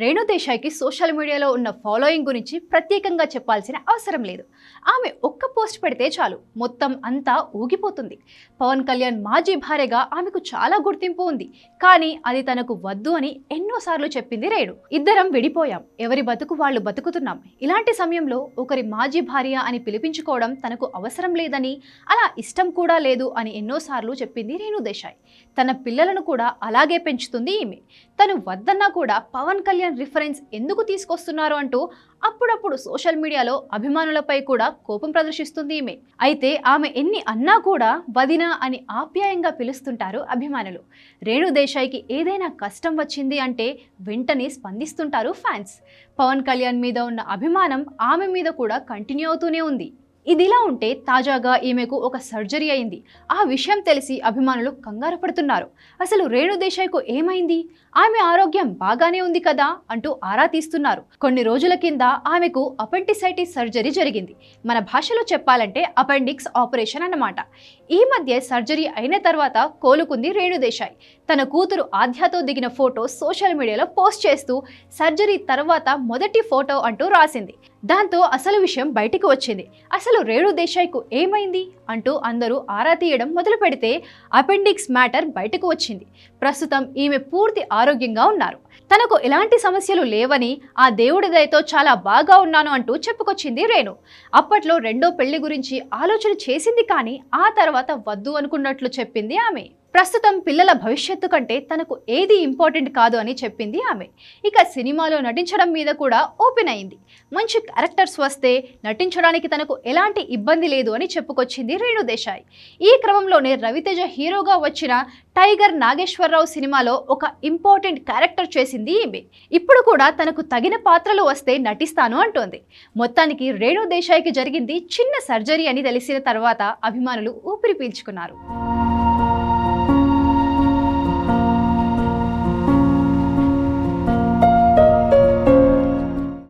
రేణుదేశాయ్కి social మీడియాలో ఉన్న following గురించి ప్రత్యేకంగా చెప్పాల్సిన అవసరం లేదు. ఆమె ఒక్క పోస్ట్ పెడితే చాలు. మొత్తం అంతా ఊగిపోతుంది. పవన్ కళ్యాణ్ మాజీ భార్యగా ఆమెకు చాలా గుర్తింపు ఉంది. కానీ అది తనకు వద్దు అని ఎన్నోసార్లు చెప్పింది రేణు. ఇద్దరం విడిపోయాం. ఎవరి బతుకు వాళ్ళు బతుకుతున్నాం. ఇలాంటి సమయంలో ఒకరి మాజీ భార్య అని పిలిపించుకోవడం తనకు అవసరం లేదని అలా ఇష్టం కూడా లేదు అని ఎన్నోసార్లు చెప్పింది రేణు దేశాయ్. తన పిల్లలను కూడా అలాగే పెంచుతుంది ఈమె. తను వద్దన్నా కూడా పవన్ కళ్యాణ్ రిఫరెన్స్ ఎందుకు తీసుకొస్తున్నారు అంటూ అప్పుడప్పుడు సోషల్ మీడియాలో అభిమానులపై కూడా కోపం ప్రదర్శిస్తుంది ఈమె. అయితే ఆమె ఎన్ని అన్నా కూడా వదిన అని ఆప్యాయంగా పిలుస్తుంటారు అభిమానులు. రేణు దేశాయ్కి ఏదైనా కష్టం వచ్చింది అంటే వెంటనే స్పందిస్తుంటారు ఫ్యాన్స్. పవన్ కళ్యాణ్ మీద ఉన్న అభిమానం ఆమె మీద కూడా కంటిన్యూ అవుతూనే ఉంది. ఇదిలా ఉంటే తాజాగా ఈమెకు ఒక సర్జరీ అయింది. ఆ విషయం తెలిసి అభిమానులు కంగారు పడుతున్నారు. అసలు రేణు దేశాయ్కు ఏమైంది? ఆమె ఆరోగ్యం బాగానే ఉంది కదా? అంటూ ఆరా తీస్తున్నారు. కొన్ని రోజుల కింద ఆమెకు అపెండిసైటిస్ సర్జరీ జరిగింది. మన భాషలో చెప్పాలంటే అపెండిక్స్ ఆపరేషన్ అన్నమాట. ఈ మధ్య సర్జరీ అయిన తర్వాత కోలుకుంది రేణు దేశాయ్. తన కూతురు ఆధ్యాతో దిగిన ఫోటో సోషల్ మీడియాలో పోస్ట్ చేస్తూ సర్జరీ తర్వాత మొదటి ఫోటో అంటూ రాసింది. దాంతో అసలు విషయం బయటికి వచ్చింది. అసలు రేణు దేశాయ్కు ఏమైంది? అంటూ అందరూ ఆరా తీయడం మొదలు పెడితే అపెండిక్స్ మ్యాటర్ బయటకు వచ్చింది. ప్రస్తుతం ఈమె పూర్తి ఆరోగ్యంగా ఉన్నారు. తనకు ఎలాంటి సమస్యలు లేవని ఆ దేవుడి దయతో చాలా బాగా ఉన్నాను అంటూ చెప్పుకొచ్చింది రేణు. అప్పట్లో రెండో పెళ్ళి గురించి ఆలోచన చేసింది కానీ ఆ తర్వాత వద్దు అనుకున్నట్లు చెప్పింది ఆమె. ప్రస్తుతం పిల్లల భవిష్యత్తు కంటే తనకు ఏది ఇంపార్టెంట్ కాదు అని చెప్పింది ఆమె. ఇక సినిమాలో నటించడం మీద కూడా ఓపెన్ అయింది. మంచి క్యారెక్టర్స్ వస్తే నటించడానికి తనకు ఎలాంటి ఇబ్బంది లేదు అని చెప్పుకొచ్చింది రేణు దేశాయ్. ఈ క్రమంలోనే రవితేజ హీరోగా వచ్చిన టైగర్ నాగేశ్వరరావు సినిమాలో ఒక ఇంపార్టెంట్ క్యారెక్టర్ చేసింది ఈమె. ఇప్పుడు కూడా తనకు తగిన పాత్రలు వస్తే నటిస్తాను అంటోంది. మొత్తానికి రేణు దేశాయ్కి జరిగింది చిన్న సర్జరీ అని తెలిసిన తర్వాత అభిమానులు ఊపిరి పీల్చుకున్నారు.